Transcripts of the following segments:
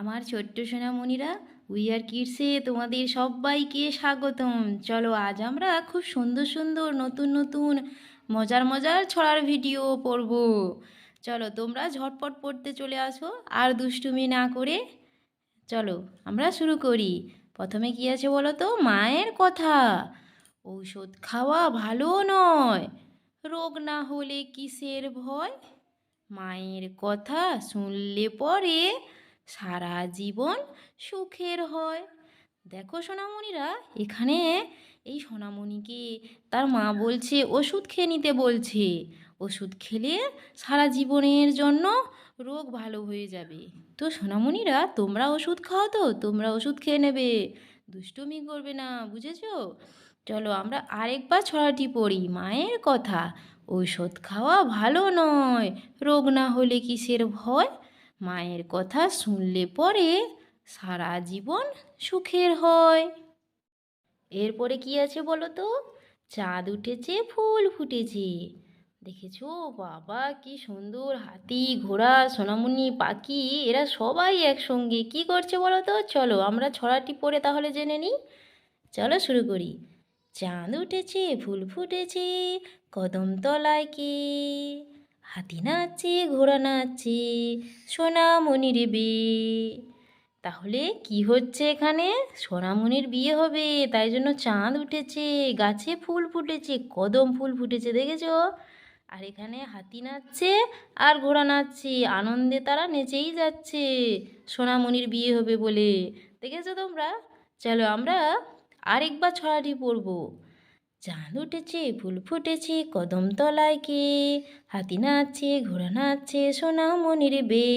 আমার ছোট্ট সোনামণিরা উই আর কিডসে তোমাদের সবাইকে স্বাগতম। চলো আজ আমরা খুব সুন্দর সুন্দর নতুন নতুন মজার মজার ছড়ার ভিডিও পড়ব। চলো তোমরা ঝটপট পড়তে চলে আসো, আর দুষ্টুমি না করে। চলো আমরা শুরু করি। প্রথমে কি আছে বলো তো মায়ের কথা। ঔষধ খাওয়া ভালো নয়। রোগ না হলে কিসের ভয়? মায়ের কথা শুনলে পরে সারা জীবন সুখের হয়। দেখো সোনামণিরা, এখানে এই সোনামণিকে তার মা বলছে, ওষুধ খেয়ে নিতে বলছে। ওষুধ খেলে সারা জীবনের জন্য রোগ ভালো হয়ে যাবে। তো সোনামণিরা, তোমরা ওষুধ খাও তো, তোমরা ওষুধ খেয়ে নেবে। দুষ্টুমি করবে না, বুঝেছ? চলো আমরা আরেকবার ছড়াটি পড়ি, মায়ের কথা। ঔষধ খাওয়া ভালো নয়, রোগ না হলে কিসের ভয়? মায়ের কথা শুনলে পরে সারা জীবন সুখের হয়। এরপরে কি আছে বলো তো চাঁদ উঠেছে, ফুল ফুটেছে। দেখেছ? বাবা, কি সুন্দর হাতি, ঘোড়া, সোনামুনি, পাখি, এরা সবাই একসঙ্গে। কি করছে বলো তো চলো আমরা ছড়াটি পড়ে তাহলে জেনে নিই। চলো শুরু করি। চাঁদ উঠেছে, ফুল ফুটেছে কদম তলায় কে? হাতি নাচছে ঘোড়া নাচছে সোনামণির বিয়ে। তাহলে কি হচ্ছে এখানে? সোনামণির বিয়ে হবে, তাই জন্য চাঁদ উঠেছে, গাছে ফুল ফুটেছে, কদম ফুল ফুটেছে, দেখেছ? আর এখানে হাতি নাচছে আর ঘোড়া নাচছে, আনন্দে তারা নেচেই যাচ্ছে, সোনামণির বিয়ে হবে বলে। দেখেছ তোমরা? চলো আমরা আরেকবার ছড়াটি পড়ব। চাঁদ উঠেছে, ফুল ফুটেছে, কদম তলায় কে? হাতি নাচছে, ঘোড়া নাচছে সোনামণির বে।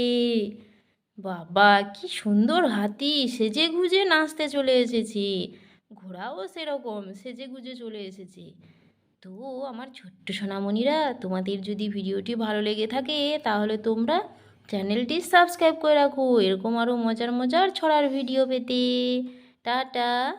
বাবা, কি সুন্দর হাতি, সেজে গুজে নাচতে চলে এসেছে। ঘোড়াও সেরকম, সেজে গুজে চলে এসেছে। তো আমার ছোট্ট সোনামণিরা, তোমাদের যদি ভিডিওটি ভালো লেগে থাকে, তাহলে তোমরা চ্যানেলটি সাবস্ক্রাইব করে রাখো। এরকম আরও মজার মজার ছড়ার ভিডিও পেতে। টাটা।